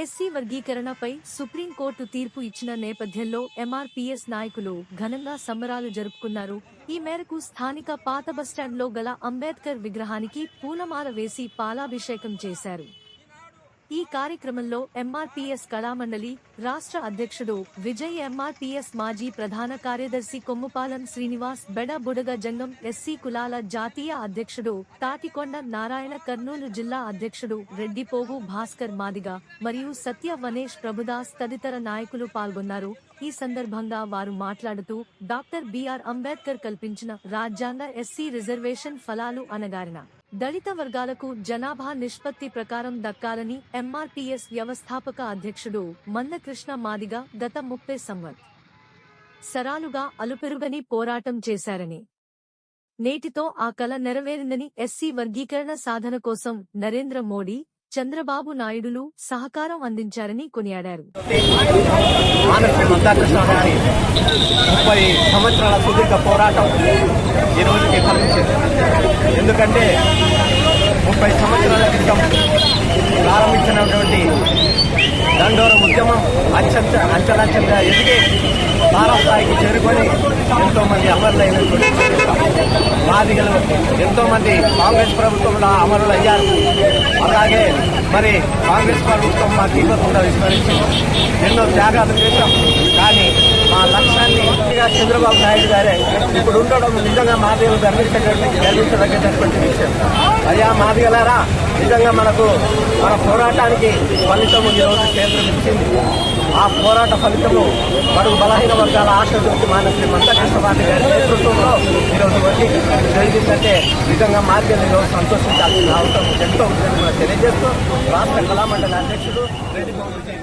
SC వర్గీకరణపై supreme court తీర్పు ఇచ్చిన నేపథ్యంలో ఎంఆర్పీఎస్ నాయకులు ఘనంగా సంబరాలు జరుపుకున్నారు. ఈ మేరకు స్థానిక పాత బస్టాండ్లో గల అంబేద్కర్ విగ్రహానికి పూలమాల వేసి పాలాభిషేకం చేశారు. ఈ కార్యక్రమంలో ఎంఆర్పీఎస్ కళామండలి రాష్ట్ర అధ్యక్షుడు విజయ్ ఎంఆర్పీఎస్ మాజీ ప్రధాన కార్యదర్శి కొమ్ముపాలెం శ్రీనివాస్ బెడ బుడగ జంగం ఎస్సీ కులాల జాతీయ అధ్యక్షుడు తాటికొండ నారాయణ కర్నూలు జిల్లా అధ్యక్షుడు రెడ్డిపోగు భాస్కర్ మాదిగ మరియు సత్య వనేష్ ప్రభుదాస్ తదితర నాయకులు పాల్గొన్నారు. ఈ సందర్భంగా వారు మాట్లాడుతూ డాక్టర్ బిఆర్ అంబేద్కర్ కల్పించిన రాజ్యాంగ ఎస్సీ రిజర్వేషన్ ఫలాలు అనగారిన దళిత వర్గాలకు జనాభా నిష్పత్తి ప్రకారం దక్కాలని ఎంఆర్పీఎస్ వ్యవస్థాపక అధ్యక్షుడు మందకృష్ణ మాదిగ గత ముప్పై సంవత్ సరాలుగా అలుపెరుగని పోరాటం చేశారని. నేటితో ఆ కల నెరవేరిందని ఎస్సీ వర్గీకరణ సాధన కోసం నరేంద్ర మోడీ చంద్రబాబు నాయుడులు సహకారం అందించారని కొనియాడారు. ముప్పై సంవత్సరాల సుదీర్ఘ పోరాటం ఫలించింది ఎందుకంటే ముప్పై సంవత్సరాల క్రితం ప్రారంభించినటువంటి దండోర ఉద్యమం అంచంచ అంచలంచలుగా ఎదిగి తారస్థాయికి చేరుకొని ఎంతోమంది అమరులైనటువంటి బాధికలు ఎంతోమంది కాంగ్రెస్ ప్రభుత్వంలో అమరులయ్యారు. అలాగే మరి కాంగ్రెస్ ప్రభుత్వం మా తీవ్రకుండా విస్మరించి ఎన్నో త్యాగాలు చేశాం. చంద్రబాబు నాయుడు గారే ఇప్పుడు ఉండడం నిజంగా మాదిగలు గర్వించటువంటి గర్వించదగ్గటువంటి విషయం. అయ్యా మాదిగలారా నిజంగా మనకు మన పోరాటానికి ఫలితము ఈరోజు కేంద్రం ఇచ్చింది. ఆ పోరాట ఫలితము బడుగు బలహీన వర్గాల ఆశజ్యోతి మానసి శ్రీ పార్టీ గారి నేతృత్వంలో ఈరోజు వచ్చి జరిగిందంటే నిజంగా మార్గం ఈరోజు సంతోషించాల్సిన అవసరం ఎంతో ఉందని కూడా తెలియజేస్తూ రాష్ట్ర కళామండలి అధ్యక్షుడు రెడ్డి బాబు విజయ్